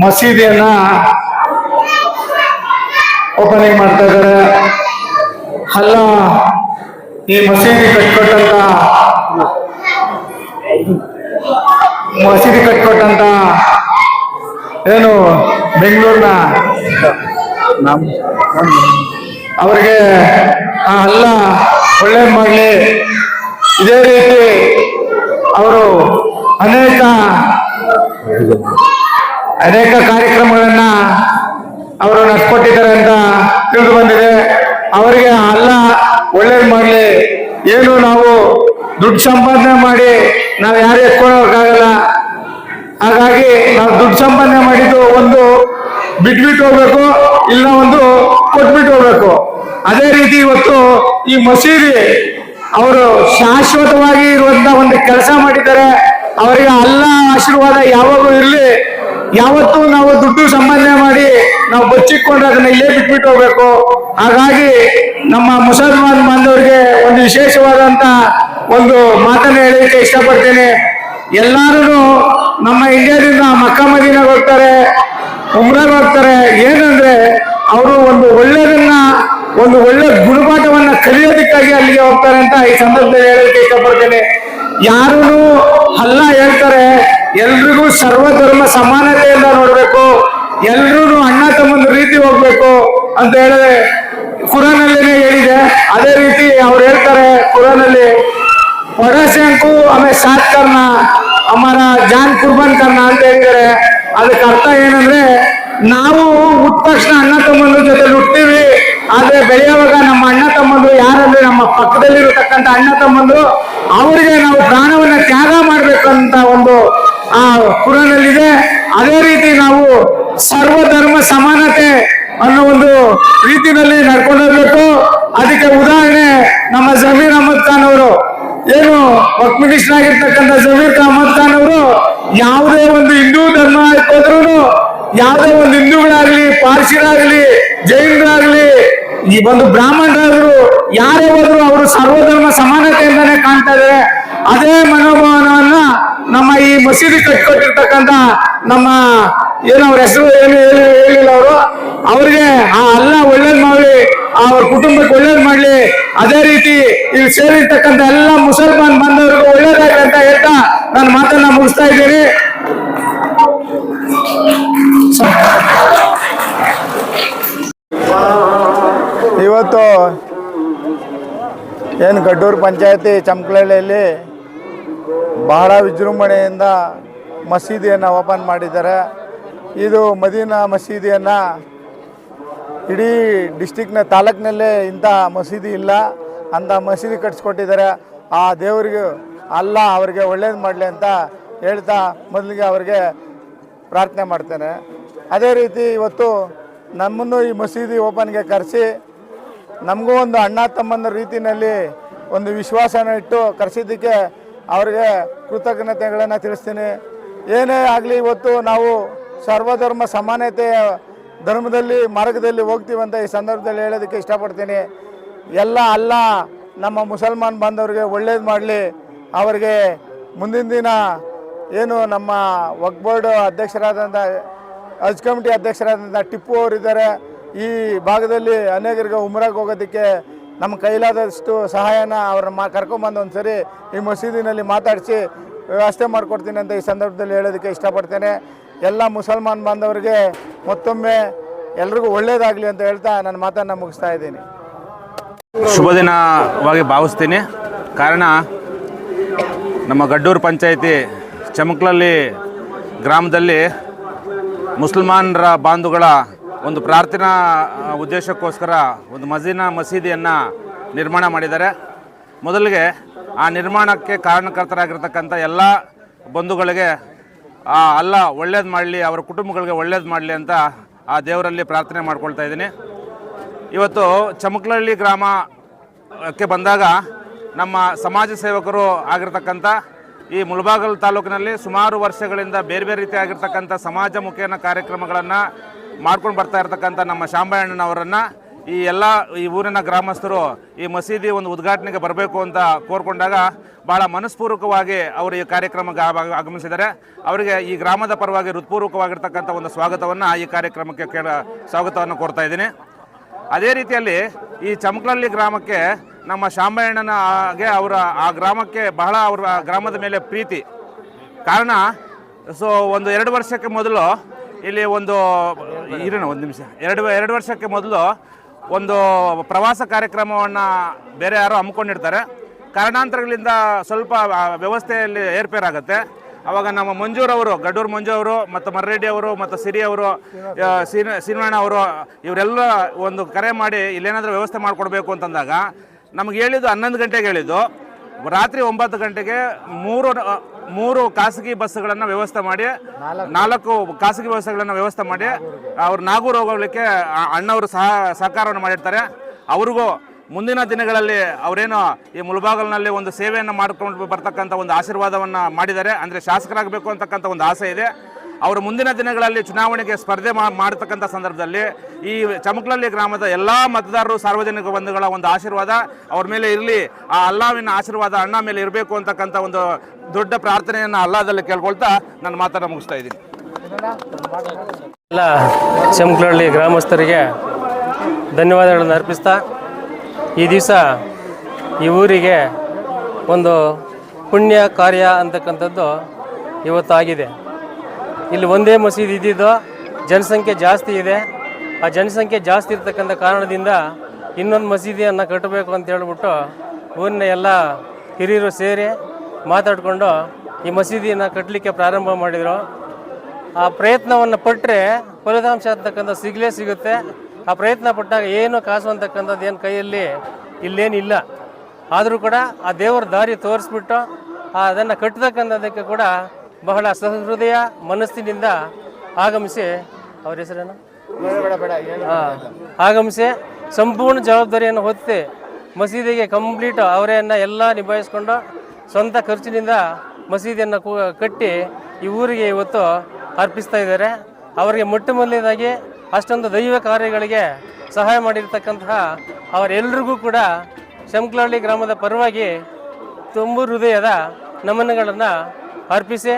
ಮಸೀದಿಯನ್ನ opening ಮಾಡ್ತಾ ಇದ್ದಾರೆ. ಅಲ್ಲ ಈ ಮಸೀದಿ ಕಟ್ಕೊಟ್ಟಂತ ಮಸೀದಿ ಕಟ್ಕೊಟ್ಟಂತ ಏನು ಬೆಂಗಳೂರಿನ? ಅವರಿಗೆ ಆ ಅಲ್ಲ ಒಳ್ಳೇದು ಮಾಡಲಿ. ಇದೇ ರೀತಿ ಅವರು ಅನೇಕ ಅನೇಕ ಕಾರ್ಯಕ್ರಮಗಳನ್ನ ಅವರು ನಡೆಸ್ಕೊಟ್ಟಿದ್ದಾರೆ ಅಂತ ತಿಳಿದು ಬಂದಿದೆ. ಅವರಿಗೆ ಅಲ್ಲ, ಒಳ್ಳೇದು ಮಾಡಲಿ. ಏನು ನಾವು ದುಡ್ಡು ಸಂಪಾದನೆ ಮಾಡಿ ನಾವು ಯಾರು ಎತ್ಕೊಳ್ಳೋಕ್ಕಾಗಲ್ಲ ಹಾಗಾಗಿ ನಾವು ದುಡ್ಡು ಸಂಪಾದನೆ ಮಾಡಿದ್ದು ಒಂದು ಬಿಟ್ಬಿಟ್ಟು ಹೋಗ್ಬೇಕು ಇಲ್ಲ ಒಂದು ಕೊಟ್ಬಿಟ್ಟು ಹೋಗ್ಬೇಕು. ಅದೇ ರೀತಿ ಇವತ್ತು ಈ ಮಸೀದಿ ಅವರು ಶಾಶ್ವತವಾಗಿ ಇರುವಂತ ಒಂದು ಕೆಲಸ ಮಾಡಿದ್ದಾರೆ. ಅವರಿಗೆ ಅಲ್ಲ ಆಶೀರ್ವಾದ ಯಾವಾಗೂ ಇರಲಿ. ಯಾವತ್ತೂ ನಾವು ದುಡ್ಡು ಸಂಪಾದನೆ ಮಾಡಿ ನಾವು ಬಚ್ಚಿಕೊಂಡು ಅದನ್ನ ಇಲ್ಲೇ ಬಿಟ್ಬಿಟ್ಟು ಹೋಗ್ಬೇಕು. ಹಾಗಾಗಿ ನಮ್ಮ ಮುಸಲ್ಮಾನ್ ಬಾಂಧವರಿಗೆ ಒಂದು ವಿಶೇಷವಾದಂತ ಒಂದು ಮಾತನ್ನು ಹೇಳಲಿಕ್ಕೆ ಇಷ್ಟಪಡ್ತೇನೆ. ಎಲ್ಲಾರು ನಮ್ಮ ಇಂಡಿಯಾದಿಂದ ಮಕ್ಕ ಮದೀನಾಗ ಹೋಗ್ತಾರೆ, ಉಮ್ರಾಗ್ ಹೋಗ್ತಾರೆ. ಏನಂದ್ರೆ ಅವರು ಒಂದು ಒಳ್ಳೆಯದನ್ನ ಒಂದು ಒಳ್ಳೆ ಗುಣಪಾಠವನ್ನ ಕಲಿಯೋದಕ್ಕಾಗಿ ಅಲ್ಲಿಗೆ ಹೋಗ್ತಾರೆ ಅಂತ ಈ ಸಂದರ್ಭದಲ್ಲಿ ಹೇಳಲಿಕ್ಕೆ ಇಷ್ಟಪಡ್ತೇನೆ. ಯಾರು ಅಲ್ಲ ಹೇಳ್ತಾರೆ ಎಲ್ರಿಗೂ ಸರ್ವಧರ್ಮ ಸಮಾನತೆಯಿಂದ ನೋಡ್ಬೇಕು. ಎಲ್ರೂ ಅಣ್ಣ ತಮ್ಮಂದ ರೀತಿ ಹೋಗ್ಬೇಕು ಅಂತ ಹೇಳಿದ್ರೆ ಕುರಾನಲ್ಲಿನೇ ಹೇಳಿದೆ. ಅದೇ ರೀತಿ ಅವ್ರು ಹೇಳ್ತಾರೆ ಕುರಾನಲ್ಲಿ ಒಡಸೆಂಕು ಆಮೇಲೆ ಸಾತ್ ಕರ್ಣ, ಅಮರ ಜಾನ್ ಕುರ್ಬನ್ ಕರ್ಣ ಅಂತ ಹೇಳಿದರೆ ಅದಕ್ಕೆ ಅರ್ಥ ಏನಂದ್ರೆ, ನಾವು ಹುಟ್ಟ ತಕ್ಷಣ ಅಣ್ಣ ತಮ್ಮಂದ್ರ ಜೊತೆ ಹುಟ್ಟಿವಿ ಆದ್ರೆ ಬೆಳೆಯುವಾಗ ನಮ್ಮ ಅಣ್ಣ ತಮ್ಮಂದ್ರು ಯಾರಂದ್ರೆ ನಮ್ಮ ಪಕ್ಕದಲ್ಲಿರತಕ್ಕಂಥ ಅಣ್ಣ ತಮ್ಮಂದ್ರು, ಅವರಿಗೆ ನಾವು ಪ್ರಾಣವನ್ನ ತ್ಯಾಗ ಮಾಡ್ಬೇಕಂತ ಒಂದು ಆ ಕುರಾನಲ್ಲಿದೆ ಅದೇ ರೀತಿ ನಾವು ಸರ್ವಧರ್ಮ ಸಮಾನತೆ ಅನ್ನೋ ಒಂದು ರೀತಿನಲ್ಲಿ ನಡ್ಕೊಂಡು ಅದಕ್ಕೆ ಉದಾಹರಣೆ ನಮ್ಮ ಜಮೀರ್ ಅಹಮದ್ ಖಾನ್ ಅವರು. ಏನು ವಕ್ ಮಿನಿಸ್ಟರ್ ಆಗಿರ್ತಕ್ಕಂಥ ಜಮೀರ್ ಅಹಮದ್ ಖಾನ್ ಅವರು ಯಾವುದೇ ಒಂದು ಹಿಂದೂ ಧರ್ಮ ಹೋದ್ರು ಯಾವುದೇ ಒಂದು ಹಿಂದೂಗಳಾಗ್ಲಿ ಪಾರ್ಸಿರಾಗ್ಲಿ ಜೈನರಾಗ್ಲಿ, ಈ ಒಂದು ಬ್ರಾಹ್ಮಣರಾದ್ರು ಯಾರೇ ಹೋದ್ರು ಅವರು ಸರ್ವಧರ್ಮ ಸಮಾನತೆಯಿಂದಾನೇ ಕಾಣ್ತಾ ಇದ್ದಾರೆ. ಅದೇ ಮನೋಭಾವನವನ್ನ ನಮ್ಮ ಈ ಮಸೀದಿ ಕಟ್ಕೊಟ್ಟಿರ್ತಕ್ಕಂಥ ನಮ್ಮ ಏನು ಅವ್ರ ಹೆಸರು ಏನು ಹೇಳಿ ಹೇಳಿಲ್ಲ ಅವರು. ಅವ್ರಿಗೆ ಆ ಅಲ್ಲ ಒಳ್ಳೇದ್ ಮಾಡಲಿ ಅವ್ರ ಕುಟುಂಬಕ್ಕೆ ಒಳ್ಳೇದ್ ಮಾಡ್ಲಿ. ಅದೇ ರೀತಿ ಇಲ್ಲಿ ಸೇರಿರ್ತಕ್ಕಂಥ ಎಲ್ಲ ಮುಸಲ್ಮಾನ್ ಬಂದವರಿಗೂ ಒಳ್ಳೇದಾಗ್ಲಿ ಅಂತ ಹೇಳ್ತಾ ನಾನು ಮಾತನ್ನ ಮುಗಿಸ್ತಾ ಇದ್ದೀನಿ. ಇವತ್ತು ಏನು ಗಡ್ಡೂರು ಪಂಚಾಯತಿ ಚಮಕಲಹಳ್ಳಿಯಲ್ಲಿ ಬಹಳ ವಿಜೃಂಭಣೆಯಿಂದ ಮಸೀದಿಯನ್ನು ಓಪನ್ ಮಾಡಿದ್ದಾರೆ. ಇದು ಮದೀನಾ ಮಸೀದಿಯನ್ನು ಇಡೀ ಡಿಸ್ಟಿಕ್ನ ತಾಲೂಕಿನಲ್ಲೇ ಇಂಥ ಮಸೀದಿ ಇಲ್ಲ. ಅಂಥ ಮಸೀದಿ ಕಟ್ಸ್ಕೊಟ್ಟಿದ್ದಾರೆ. ಆ ದೇವರಿಗೆ ಅಲ್ಲ, ಅವರಿಗೆ ಒಳ್ಳೇದು ಮಾಡಲಿ ಅಂತ ಹೇಳ್ತಾ ಮೊದಲಿಗೆ ಅವರಿಗೆ ಪ್ರಾರ್ಥನೆ ಮಾಡ್ತೇನೆ. ಅದೇ ರೀತಿ ಇವತ್ತು ನಮ್ಮನ್ನು ಈ ಮಸೀದಿ ಓಪನ್ಗೆ ಕರೆಸಿ ನಮಗೂ ಒಂದು ಅಣ್ಣ ತಮ್ಮನ ರೀತಿಯಲ್ಲಿ ಒಂದು ವಿಶ್ವಾಸನ ಇಟ್ಟು ಕರೆಸಿದ್ದಕ್ಕೆ ಅವರಿಗೆ ಕೃತಜ್ಞತೆಗಳನ್ನು ತಿಳಿಸ್ತೀನಿ. ಏನೇ ಆಗಲಿ ಇವತ್ತು ನಾವು ಸರ್ವಧರ್ಮ ಸಮಾನತೆಯ ಧರ್ಮದಲ್ಲಿ ಮಾರ್ಗದಲ್ಲಿ ಹೋಗ್ತೀವಂತ ಈ ಸಂದರ್ಭದಲ್ಲಿ ಹೇಳೋದಕ್ಕೆ ಇಷ್ಟಪಡ್ತೀನಿ. ಎಲ್ಲ ಅಲ್ಲ, ನಮ್ಮ ಮುಸಲ್ಮಾನ್ ಬಾಂಧವರಿಗೆ ಒಳ್ಳೇದು ಮಾಡಲಿ. ಅವರಿಗೆ ಮುಂದಿನ ದಿನ ಏನು ನಮ್ಮ ವಕ್ ಬೋರ್ಡ್ ಅಧ್ಯಕ್ಷರಾದಂಥ ಹಜ್ ಕಮಿಟಿ ಅಧ್ಯಕ್ಷರಾದಂಥ ಟಿಪ್ಪು ಅವರಿದ್ದಾರೆ. ಈ ಭಾಗದಲ್ಲಿ ಅನೇಕರಿಗೆ ಉಮ್ರಾಗ್ ಹೋಗೋದಕ್ಕೆ ನಮ್ಮ ಕೈಲಾದಷ್ಟು ಸಹಾಯನ ಅವ್ರನ್ನ ಮಾ ಕರ್ಕೊಂಬಂದು ಒಂದು ಸರಿ ಈ ಮಸೀದಿನಲ್ಲಿ ಮಾತಾಡಿಸಿ ವ್ಯವಸ್ಥೆ ಮಾಡಿಕೊಡ್ತೀನಿ ಅಂತ ಈ ಸಂದರ್ಭದಲ್ಲಿ ಹೇಳೋದಕ್ಕೆ ಇಷ್ಟಪಡ್ತೇನೆ. ಎಲ್ಲ ಮುಸಲ್ಮಾನ್ ಬಾಂಧವರಿಗೆ ಮತ್ತೊಮ್ಮೆ ಎಲ್ರಿಗೂ ಒಳ್ಳೆಯದಾಗಲಿ ಅಂತ ಹೇಳ್ತಾ ನನ್ನ ಮಾತನ್ನು ಮುಗಿಸ್ತಾ ಇದ್ದೀನಿ. ಶುಭ ದಿನವಾಗಿ ಭಾವಿಸ್ತೀನಿ. ಕಾರಣ, ನಮ್ಮ ಗಡ್ಡೂರು ಪಂಚಾಯಿತಿ ಚಮಕ್ಲಲ್ಲಿ ಗ್ರಾಮದಲ್ಲಿ ಮುಸಲ್ಮಾನರ ಬಾಂಧುಗಳ ಒಂದು ಪ್ರಾರ್ಥನಾ ಉದ್ದೇಶಕ್ಕೋಸ್ಕರ ಒಂದು ಮಜೀನಾ ಮಸೀದಿಯನ್ನು ನಿರ್ಮಾಣ ಮಾಡಿದ್ದಾರೆ. ಮೊದಲಿಗೆ ಆ ನಿರ್ಮಾಣಕ್ಕೆ ಕಾರಣಕರ್ತರಾಗಿರ್ತಕ್ಕಂಥ ಎಲ್ಲ ಬಂಧುಗಳಿಗೆ ಅಲ್ಲ, ಒಳ್ಳೇದು ಮಾಡಲಿ, ಅವರ ಕುಟುಂಬಗಳಿಗೆ ಒಳ್ಳೇದು ಮಾಡಲಿ ಅಂತ ಆ ದೇವರಲ್ಲಿ ಪ್ರಾರ್ಥನೆ ಮಾಡ್ಕೊಳ್ತಾ ಇದ್ದೀನಿ. ಇವತ್ತು ಚಮಕ್ಲಹಳ್ಳಿ ಗ್ರಾಮಕ್ಕೆ ಬಂದಾಗ ನಮ್ಮ ಸಮಾಜ ಸೇವಕರು ಆಗಿರ್ತಕ್ಕಂಥ ಈ ಮುಳಬಾಗಲ್ ತಾಲೂಕಿನಲ್ಲಿ ಸುಮಾರು ವರ್ಷಗಳಿಂದ ಬೇರೆ ಬೇರೆ ರೀತಿಯಾಗಿರ್ತಕ್ಕಂಥ ಸಮಾಜ ಮುಖೇನ ಕಾರ್ಯಕ್ರಮಗಳನ್ನು ಮಾಡ್ಕೊಂಡು ಬರ್ತಾ ಇರ್ತಕ್ಕಂಥ ನಮ್ಮ ಶಾಂಬಣ್ಣನವರನ್ನು ಈ ಎಲ್ಲ ಈ ಊರಿನ ಗ್ರಾಮಸ್ಥರು ಈ ಮಸೀದಿ ಒಂದು ಉದ್ಘಾಟನೆಗೆ ಬರಬೇಕು ಅಂತ ಕೋರ್ಕೊಂಡಾಗ ಬಹಳ ಮನಸ್ಪೂರ್ವಕವಾಗಿ ಅವರು ಈ ಕಾರ್ಯಕ್ರಮಕ್ಕೆ ಆಗ- ಆಗಮಿಸಿದ್ದಾರೆ. ಅವರಿಗೆ ಈ ಗ್ರಾಮದ ಪರವಾಗಿ ಹೃತ್ಪೂರ್ವಕವಾಗಿರ್ತಕ್ಕಂಥ ಒಂದು ಸ್ವಾಗತವನ್ನು ಈ ಕಾರ್ಯಕ್ರಮಕ್ಕೆ ಕೇಳ, ಸ್ವಾಗತವನ್ನು ಕೋರ್ತಾ ಇದ್ದೀನಿ. ಅದೇ ರೀತಿಯಲ್ಲಿ ಈ ಚಮಕ್ಲಹಳ್ಳಿ ಗ್ರಾಮಕ್ಕೆ ನಮ್ಮ ಶಾಂಬಣ್ಣನ ಹಾಗೆ ಅವರ ಆ ಗ್ರಾಮಕ್ಕೆ ಬಹಳ ಅವರ ಗ್ರಾಮದ ಮೇಲೆ ಪ್ರೀತಿ. ಕಾರಣ, ಸೊ ಒಂದು ಎರಡು ವರ್ಷಕ್ಕೆ ಮೊದಲು ಇಲ್ಲಿ ಒಂದು ಇರೋಣ ಒಂದು ನಿಮಿಷ. ಎರಡು ಎರಡು ವರ್ಷಕ್ಕೆ ಮೊದಲು ಒಂದು ಪ್ರವಾಸ ಕಾರ್ಯಕ್ರಮವನ್ನು ಬೇರೆ ಯಾರೋ ಹಮ್ಮಿಕೊಂಡಿರ್ತಾರೆ. ಕಾರಣಾಂತರಗಳಿಂದ ಸ್ವಲ್ಪ ವ್ಯವಸ್ಥೆಯಲ್ಲಿ ಏರ್ಪೇರಾಗುತ್ತೆ ಅವಾಗ ನಮ್ಮ ಮಂಜೂರವರು ಗಡೂರು ಮಂಜು ಅವರು ಮತ್ತು ಮರ್ರೆಡ್ಡಿ ಅವರು ಮತ್ತು ಸಿರಿ ಅವರು ಆ, ಸೀನ ಸೀನಣ್ಣ ಅವರು ಇವರೆಲ್ಲ ಒಂದು ಕರೆ ಮಾಡಿ ಇಲ್ಲೇನಾದರೂ ವ್ಯವಸ್ಥೆ ಮಾಡಿಕೊಡ್ಬೇಕು ಅಂತಂದಾಗ ನಮಗೆ ಹೇಳಿದ್ದು ಹನ್ನೊಂದು ಗಂಟೆಗೆ ಹೇಳಿದ್ದು. ರಾತ್ರಿ ಒಂಬತ್ತು ಗಂಟೆಗೆ ಮೂರು ಮೂರು ಖಾಸಗಿ ಬಸ್ಗಳನ್ನು ವ್ಯವಸ್ಥೆ ಮಾಡಿ, ನಾಲ್ಕು ಖಾಸಗಿ ಬಸ್ಗಳನ್ನು ವ್ಯವಸ್ಥೆ ಮಾಡಿ, ಅವ್ರು ನಾಗೂರು ಹೋಗಲಿಕ್ಕೆ ಅಣ್ಣವರು ಸಹ ಸಹಕಾರವನ್ನು ಮಾಡಿರ್ತಾರೆ. ಅವ್ರಿಗೂ ಮುಂದಿನ ದಿನಗಳಲ್ಲಿ ಅವರೇನು ಈ ಮುಳಬಾಗಲಿನಲ್ಲಿ ಒಂದು ಸೇವೆಯನ್ನು ಮಾಡ್ಕೊಂಡು ಬರ್ತಕ್ಕಂಥ ಒಂದು ಆಶೀರ್ವಾದವನ್ನು ಮಾಡಿದ್ದಾರೆ. ಅಂದರೆ ಶಾಸಕರಾಗಬೇಕು ಅಂತಕ್ಕಂಥ ಒಂದು ಆಸೆ ಇದೆ. ಅವರು ಮುಂದಿನ ದಿನಗಳಲ್ಲಿ ಚುನಾವಣೆಗೆ ಸ್ಪರ್ಧೆ ಮಾಡತಕ್ಕಂಥ ಸಂದರ್ಭದಲ್ಲಿ ಈ ಚಮಕ್ಲಹಳ್ಳಿ ಗ್ರಾಮದ ಎಲ್ಲ ಮತದಾರರು ಸಾರ್ವಜನಿಕ ಬಂಧುಗಳ ಒಂದು ಆಶೀರ್ವಾದ, ಅವ್ರ ಮೇಲೆ ಇರಲಿ, ಆ ಅಲ್ಲಾವಿನ ಆಶೀರ್ವಾದ ಅಣ್ಣ ಮೇಲೆ ಇರಬೇಕು ಅಂತಕ್ಕಂಥ ಒಂದು ದೊಡ್ಡ ಪ್ರಾರ್ಥನೆಯನ್ನು ಅಲ್ಲಾದಲ್ಲಿ ಕೇಳ್ಕೊಳ್ತಾ ನನ್ನ ಮಾತನ್ನು ಮುಗಿಸ್ತಾ ಇದ್ದೀನಿ. ಎಲ್ಲ ಚಮಕ್ಲಹಳ್ಳಿ ಗ್ರಾಮಸ್ಥರಿಗೆ ಧನ್ಯವಾದಗಳನ್ನು ಅರ್ಪಿಸ್ತಾ, ಈ ದಿವಸ ಈ ಊರಿಗೆ ಒಂದು ಪುಣ್ಯ ಕಾರ್ಯ ಅಂತಕ್ಕಂಥದ್ದು ಇವತ್ತು ಆಗಿದೆ ಇಲ್ಲಿ ಒಂದೇ ಮಸೀದಿ ಇದ್ದಿದ್ದು ಜನಸಂಖ್ಯೆ ಜಾಸ್ತಿ ಇದೆ. ಆ ಜನಸಂಖ್ಯೆ ಜಾಸ್ತಿ ಇರ್ತಕ್ಕಂಥ ಕಾರಣದಿಂದ ಇನ್ನೊಂದು ಮಸೀದಿಯನ್ನು ಕಟ್ಟಬೇಕು ಅಂತ ಹೇಳ್ಬಿಟ್ಟು ಊರಿನ ಎಲ್ಲ ಹಿರಿಯರು ಸೇರಿ ಮಾತಾಡಿಕೊಂಡು ಈ ಮಸೀದಿಯನ್ನು ಕಟ್ಟಲಿಕ್ಕೆ ಪ್ರಾರಂಭ ಮಾಡಿದರು. ಆ ಪ್ರಯತ್ನವನ್ನು ಪಟ್ಟರೆ ಫಲಿತಾಂಶ ಅಂತಕ್ಕಂಥ ಸಿಗಲೇ ಸಿಗುತ್ತೆ. ಆ ಪ್ರಯತ್ನ ಪಟ್ಟಾಗ ಏನು ಕಾಸು ಅಂತಕ್ಕಂಥದ್ದು ಏನು ಕೈಯಲ್ಲಿ ಇಲ್ಲೇನಿಲ್ಲ. ಆದರೂ ಕೂಡ ಆ ದೇವರ ದಾರಿ ತೋರಿಸ್ಬಿಟ್ಟು ಅದನ್ನು ಕಟ್ಟತಕ್ಕಂಥದ್ದಕ್ಕೆ ಕೂಡ ಬಹಳ ಸಹೃದಯ ಮನಸ್ಸಿನಿಂದ ಆಗಮಿಸಿ ಅವ್ರ ಹೆಸರೇನು? ಆಗಮಿಸಿ ಸಂಪೂರ್ಣ ಜವಾಬ್ದಾರಿಯನ್ನು ಹೊತ್ತಿ ಮಸೀದಿಗೆ ಕಂಪ್ಲೀಟ್ ಅವರೆಯನ್ನು ಎಲ್ಲ ನಿಭಾಯಿಸ್ಕೊಂಡು ಸ್ವಂತ ಖರ್ಚಿನಿಂದ ಮಸೀದಿಯನ್ನು ಕಟ್ಟಿ ಈ ಊರಿಗೆ ಇವತ್ತು ಅರ್ಪಿಸ್ತಾ ಇದ್ದಾರೆ. ಅವರಿಗೆ ಮೊಟ್ಟ ಮೊದಲನೇದಾಗಿ ಅಷ್ಟೊಂದು ದೈವ ಕಾರ್ಯಗಳಿಗೆ ಸಹಾಯ ಮಾಡಿರ್ತಕ್ಕಂತಹ ಅವರೆಲ್ಲರಿಗೂ ಕೂಡ ಶಂಕ್ಲಹಳ್ಳಿ ಗ್ರಾಮದ ಪರವಾಗಿ ತುಂಬು ಹೃದಯದ ನಮನಗಳನ್ನು ಅರ್ಪಿಸಿ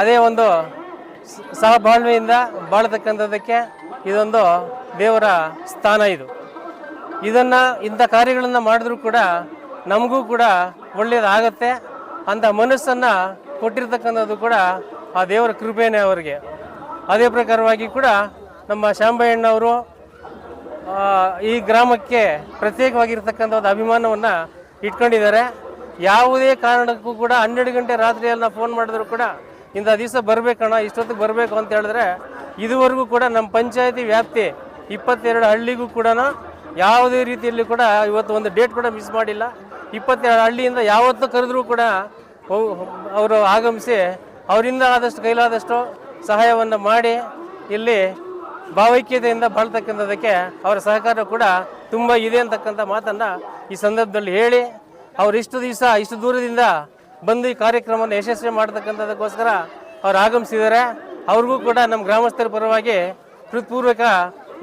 ಅದೇ ಒಂದು ಸಹಬಾಳ್ವೆಯಿಂದ ಬಾಳತಕ್ಕಂಥದ್ದಕ್ಕೆ ಇದೊಂದು ದೇವರ ಸ್ಥಾನ ಇದು. ಇದನ್ನು ಇಂಥ ಕಾರ್ಯಗಳನ್ನು ಮಾಡಿದ್ರೂ ಕೂಡ ನಮಗೂ ಕೂಡ ಒಳ್ಳೆಯದಾಗತ್ತೆ ಅಂಥ ಮನಸ್ಸನ್ನು ಕೊಟ್ಟಿರ್ತಕ್ಕಂಥದ್ದು ಕೂಡ ಆ ದೇವರ ಕೃಪೆಯೇ ಅವರಿಗೆ. ಅದೇ ಪ್ರಕಾರವಾಗಿ ಕೂಡ ನಮ್ಮ ಶಾಂಬಯ್ಯಣ್ಣವರು ಈ ಗ್ರಾಮಕ್ಕೆ ಪ್ರತ್ಯೇಕವಾಗಿರ್ತಕ್ಕಂಥ ಒಂದು ಅಭಿಮಾನವನ್ನು ಇಟ್ಕೊಂಡಿದ್ದಾರೆ. ಯಾವುದೇ ಕಾರಣಕ್ಕೂ ಕೂಡ ಹನ್ನೆರಡು ಗಂಟೆ ರಾತ್ರಿಯಲ್ಲಿ ನಾವು ಫೋನ್ ಮಾಡಿದ್ರು ಕೂಡ ಇಂಥ ದಿವಸ ಬರಬೇಕಣ್ಣ, ಇಷ್ಟೊತ್ತಿಗೆ ಬರಬೇಕು ಅಂತ ಹೇಳಿದ್ರೆ ಇದುವರೆಗೂ ಕೂಡ ನಮ್ಮ ಪಂಚಾಯತಿ ವ್ಯಾಪ್ತಿ ಇಪ್ಪತ್ತೆರಡು ಹಳ್ಳಿಗೂ ಕೂಡ ಯಾವುದೇ ರೀತಿಯಲ್ಲಿ ಕೂಡ ಇವತ್ತು ಒಂದು ಡೇಟ್ ಕೂಡ ಮಿಸ್ ಮಾಡಿಲ್ಲ. ಇಪ್ಪತ್ತೆರಡು ಹಳ್ಳಿಯಿಂದ ಯಾವತ್ತೂ ಕರೆದ್ರೂ ಕೂಡ ಅವರು ಆಗಮಿಸಿ ಅವರಿಂದ ಆದಷ್ಟು ಕೈಲಾದಷ್ಟು ಸಹಾಯವನ್ನು ಮಾಡಿ ಇಲ್ಲಿ ಭಾವೈಕ್ಯತೆಯಿಂದ ಬಾಳ್ತಕ್ಕಂಥದ್ದಕ್ಕೆ ಅವರ ಸಹಕಾರ ಕೂಡ ತುಂಬ ಇದೆ ಅಂತಕ್ಕಂಥ ಮಾತನ್ನು ಈ ಸಂದರ್ಭದಲ್ಲಿ ಹೇಳಿ ಅವ್ರು ಇಷ್ಟು ದಿವಸ ಇಷ್ಟು ದೂರದಿಂದ ಬಂದು ಈ ಕಾರ್ಯಕ್ರಮವನ್ನು ಯಶಸ್ವಿ ಮಾಡ್ತಕ್ಕಂಥದಕ್ಕೋಸ್ಕರ ಅವ್ರು ಆಗಮಿಸಿದ್ದಾರೆ ಅವ್ರಿಗೂ ಕೂಡ ನಮ್ಮ ಗ್ರಾಮಸ್ಥರ ಪರವಾಗಿ ಹೃತ್ಪೂರ್ವಕ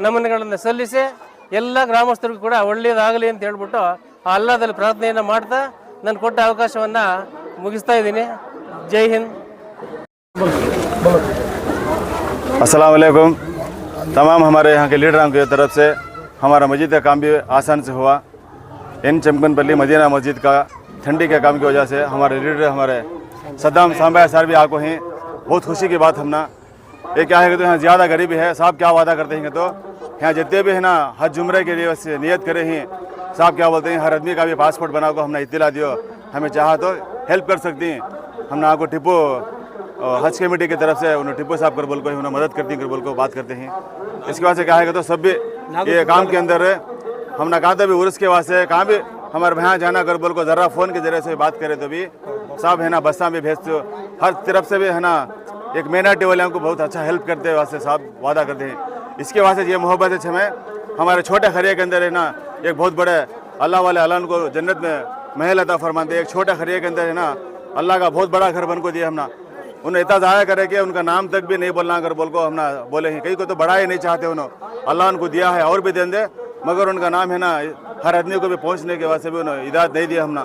ನಮನಗಳನ್ನು ಸಲ್ಲಿಸಿ ಎಲ್ಲ ಗ್ರಾಮಸ್ಥರಿಗೂ ಕೂಡ ಒಳ್ಳೆಯದಾಗಲಿ ಅಂತ ಹೇಳ್ಬಿಟ್ಟು ಆ ಅಲ್ಲಾದಲ್ಲಿ ಪ್ರಾರ್ಥನೆಯನ್ನು ಮಾಡ್ತಾ ನಾನು ಕೊಟ್ಟ ಅವಕಾಶವನ್ನು ಮುಗಿಸ್ತಾ ಇದ್ದೀನಿ ಜೈ ಹಿಂದ್ अस्सलाम वालेकुम तमाम हमारे यहाँ के लीडरों की तरफ से हमारा मस्जिद का काम भी आसान से हुआ इन चमकनपल्ली मदीना मस्जिद का ठंडी के काम की वजह से हमारे लीडर हमारे सद्दाम सांबा सर भी आपको हैं। बहुत खुशी की बात हमना। ये क्या है कि तो यहाँ ज़्यादा गरीबी है साहब क्या वादा करते हैं तो यहाँ जितने भी है ना हज जुमरे के लिए वैसे नियत करे हैं। साहब क्या बोलते हैं हर आदमी का भी पासपोर्ट बना को हमने इतला दियो। हमें चाह तो हेल्प कर सकती हैं। हमने आपको टिप्पो हज कमेटी की तरफ़ से उन्होंने टिप्पो साहब कर बोल को उन्हें मदद करती कर बोल को बात करते हैं। इसके बाद से क्या है कि तो सब भी ये काम के अंदर हमने कहा था भी उर्स के वास्ते। कहाँ भी हमारे भैया जाना अगर बोल को ज़रा फ़ोन के ज़रिए से बात करे तो भी साहब है ना बस्सा में भेजते हो हर तरफ़ से भी है ना, एक मेनार्टी वाले को बहुत अच्छा हेल्प करते हैं, वास्ते साहब वादा करते हैं। इसके वास्ते ये मोहब्बत है हमें, हमारे छोटे खरिया के अंदर है ना, एक बहुत बड़े अल्लाह वाले अल्लाह को जन्नत में महल अता फरमाते एक छोटा खरिया के अंदर है ना, अल्लाह का बहुत बड़ा घर बन को दिया हमने। उन्हें इतना ज़ाया करे कि उनका नाम तक भी नहीं बोलना अगर बोल को, हमने बोले हैं कई को तो बड़ा ही नहीं चाहते उन्होंने अल्लाह उनको दिया है, और भी दें दे मगर उनका नाम है ना, हर आदमी को भी पहुँचने के वास्ते भी उन्होंने इजाज़त नहीं दिया हमने।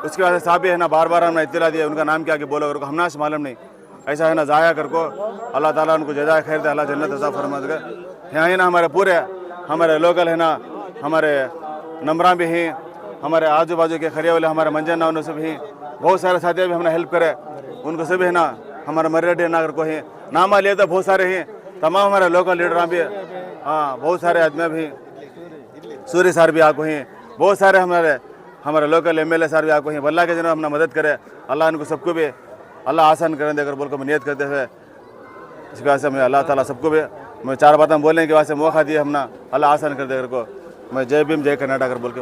उसके बाद साहब है ना बार बार हमने इतला दिया, उनका नाम क्या आगे बोला और हमना से मालूम नहीं। ऐसा है ना, ज़ाया कर को, अल्लाह ताला उनको जजा खैर दे, अल्लाह जन्नत अता फरमा दे यहाँ है ना हमारे पूरे, हमारे लोकल है ना, हमारे नमरा भी हैं, हमारे आजू बाजू के खरिया वाले, हमारे मंजन ना सब हैं। बहुत सारे साथी भी हमने हेल्प करे। उनको सभी है ना, हमारे मर्याडे नागर को हैं। नामा लिए तो बहुत सारे हैं, तमाम हमारे लोकल लीडर भी हाँ। बहुत सारे आदमी भी सूर्य सर भी आपको ही बहुत सारे हमारे हमारे लोकल एम एल सर भी आपको हैं बल्ला के जनों अपना मदद करे। अल्लाह इनको सबको भी, अल्लाह आसान करें देकर बोल को नियत करते हुए। इसके वास्ते मैं अल्लाह ताला सबको भी, मैं चार बातें बोलने के वास्ते मौका दिया हमने। अल्लाह आसान कर देकर को। मैं जय भीम, जय कर्नाटक बोल के